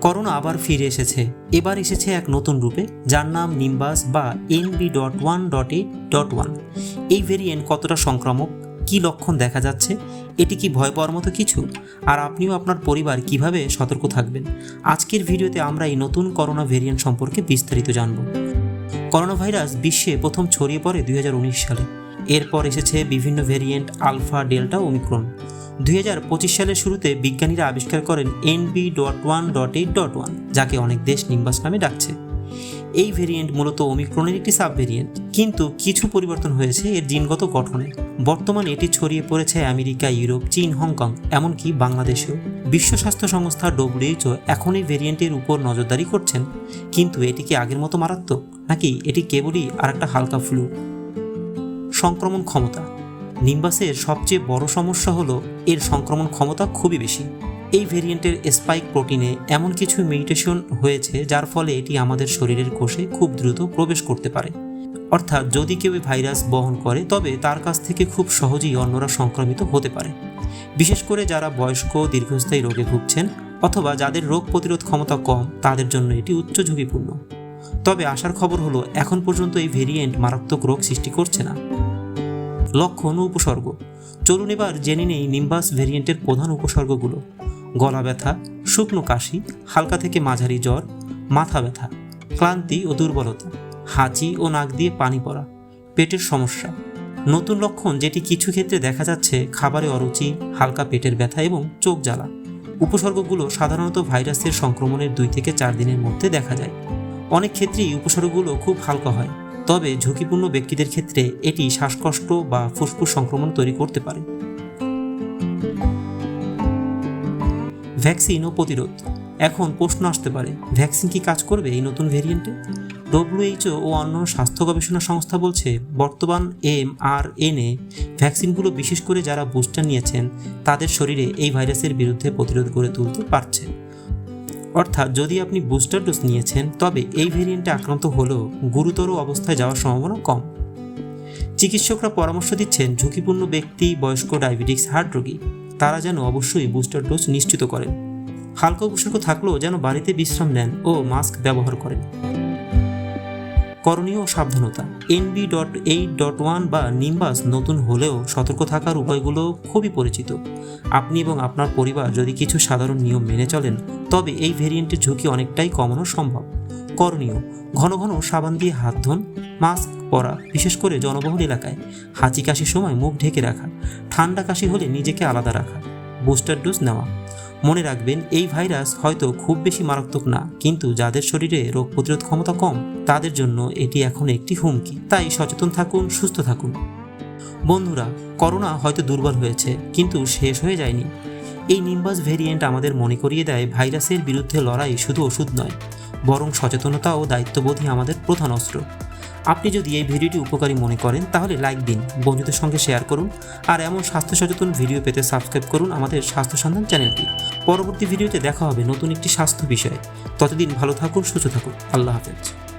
Corona আবার ফিরে এসেছে। এবার এসেছে এক নতুন রূপে, যার নাম নিম্বাস বা NB dot one dot eight dot one এই ভেরিয়েন্ট কতটা সংক্রামক? কি লক্ষণ দেখা যাচ্ছে? এটি কি ভয় পাওয়ার মতো কিছু? আর আপনিও আপনার পরিবার কীভাবে সতর্ক থাকবেন? আজকের ভিডিওতে আমরা এই নতুন করোনা ভেরিয়েন্ট সম্পর্কে বিস্তারিত জানব। করোনা ভাইরাস বিশ্বে প্রথম ছড়িয়ে পড়ে দুই হাজার উনিশ সালে। এরপর এসেছে বিভিন্ন ভেরিয়েন্ট আলফা, ডেল্টা, ওমিক্রন। দুই হাজার পঁচিশ সালের শুরুতে বিজ্ঞানীরা আবিষ্কার করেন NB dot one dot eight dot one যাকে অনেক দেশ নিম্বাস নামে ডাকছে। এই ভেরিয়েন্ট মূলত ওমিক্রনের একটি সাব ভেরিয়েন্ট কিন্তু কিছু পরিবর্তন হয়েছে এর জিনগত গঠনে। বর্তমানে এটি ছড়িয়ে পড়েছে আমেরিকা, ইউরোপ, চীন, হংকং, এমনকি বাংলাদেশেও। বিশ্ব স্বাস্থ্য সংস্থা ডব্লিউএইচও এখন এই ভেরিয়েন্টের উপর নজরদারি করছেন, কিন্তু এটি কি আগের মতো মারাত্মক? নাকি এটি কেবলই আর একটা হালকা ফ্লু সংক্রমণ ক্ষমতা। নিম্বাসের সবচেয়ে বড় সমস্যা হলো এর সংক্রমণ ক্ষমতা খুবই বেশি। এই ভেরিয়েন্টের স্পাইক প্রোটিনে এমন কিছু মিউটেশন হয়েছে যার ফলে এটি আমাদের শরীরের কোষে খুব দ্রুত প্রবেশ করতে পারে। অর্থাৎ যদি কেউ ভাইরাস বহন করে, তবে তার কাছ থেকে খুব সহজেই অন্যরা সংক্রমিত হতে পারে। বিশেষ করে যারা বয়স্ক, দীর্ঘস্থায়ী রোগে ভুগছেন অথবা যাদের রোগ প্রতিরোধ ক্ষমতা কম, তাদের জন্য এটি উচ্চ ঝুঁকিপূর্ণ। তবে আসার খবর হলো, এখন পর্যন্ত এই ভেরিয়েন্ট মারাত্মক রোগ সৃষ্টি করছে না। লক্ষণ ও উপসর্গ। চলুন এবার জেনে নেই নিম্বাস ভেরিয়েন্টের প্রধান উপসর্গগুলো। গলা ব্যথা, শুকনো কাশি, হালকা থেকে মাঝারি জ্বর, মাথা ব্যথা, ক্লান্তি ও দুর্বলতা, হাঁচি ও নাক দিয়ে পানি পড়া, পেটের সমস্যা। নতুন লক্ষণ যেটি কিছু ক্ষেত্রে দেখা যাচ্ছে খাবারে অরুচি, হালকা পেটের ব্যথা এবং চোখ জ্বালা। উপসর্গগুলো সাধারণত ভাইরাসের সংক্রমণের দুই থেকে চার দিনের মধ্যে দেখা যায়। অনেক ক্ষেত্রেই উপসর্গগুলো খুব হালকা হয়। তবে ঝুঁকিপূর্ণ ব্যক্তিদের ক্ষেত্রে এটি শ্বাসকষ্ট বা ফুসফুস সংক্রমণ তৈরি করতে পারে। ভ্যাকসিন ও প্রতিরোধ। এখন প্রশ্ন আসতে পারে, ভ্যাকসিন কি কাজ করবে এই নতুন ভেরিয়েন্টে ডব্লিউএইচও ও অন্যান্য স্বাস্থ্য গবেষণা সংস্থা বলছে, বর্তমান এম আর এন এ ভ্যাকসিনগুলো বিশেষ করে যারা বুস্টার নিয়েছেন, তাদের শরীরে এই ভাইরাসের বিরুদ্ধে প্রতিরোধ গড়ে তুলতে পারছে। অর্থাৎ যদি আপনি বুস্টার ডোজ নিয়েছেন, তবে এই ভেরিয়েন্টে আক্রান্ত হলেও গুরুতর অবস্থায় যাওয়ার সম্ভাবনা কম। চিকিৎসকরা পরামর্শ দিচ্ছেন ঝুঁকিপূর্ণ ব্যক্তি, বয়স্ক, ডায়াবেটিক্স, হার্ট রোগী, তারা যেন অবশ্যই বুস্টার ডোজ নিশ্চিত করেন। হালকা উপসর্গ থাকলেও যেন বাড়িতে বিশ্রাম নেন ও মাস্ক ব্যবহার করেন। করণীয় সাবধানতা। NB dot eight dot one বা নিম্বাস নতুন হলেও সতর্ক থাকার উপায়গুলো খুবই পরিচিত। আপনি এবং আপনার পরিবার যদি কিছু সাধারণ নিয়ম মেনে চলেন, তবে এই ভেরিয়েন্টের ঝুঁকি অনেকটাই কমানো সম্ভব। করণীয়, ঘন ঘন সাবান দিয়ে হাত ধোন মাস্ক পরা, বিশেষ করে জনবহুল এলাকায়। হাঁচি কাশির সময় মুখ ঢেকে রাখা, ঠান্ডা কাশি হলে নিজেকে আলাদা রাখা বুস্টার ডোজ নেওয়া। মনে রাখবেন, এই ভাইরাস হয়তো খুব বেশি মারাত্মক না, কিন্তু যাদের শরীরে রোগ প্রতিরোধ ক্ষমতা কম, তাদের জন্য এটি এখন একটি হুমকি। তাই সচেতন থাকুন, সুস্থ থাকুন। বন্ধুরা, করোনা হয়তো দুর্বল হয়েছে, কিন্তু শেষ হয়ে যায়নি। এই নিম্বাস ভেরিয়েন্ট আমাদের মনে করিয়ে দেয়, ভাইরাসের বিরুদ্ধে লড়াই শুধু ওষুধ নয়, বরং সচেতনতা ও দায়িত্ববোধই আমাদের প্রধান অস্ত্র। আপনি যদি এই ভিডিওটি উপকারী মনে করেন, তাহলে লাইক দিন, বন্ধুদের সঙ্গে শেয়ার করুন, আর এমন স্বাস্থ্য সচেতন ভিডিও পেতে সাবস্ক্রাইব করুন আমাদের স্বাস্থ্য সন্ধান চ্যানেলটি। পরবর্তী ভিডিওতে দেখা হবে নতুন একটি স্বাস্থ্য বিষয়ে। ততদিন ভালো থাকুন, সুস্থ থাকুন। আল্লাহ হাফেজ।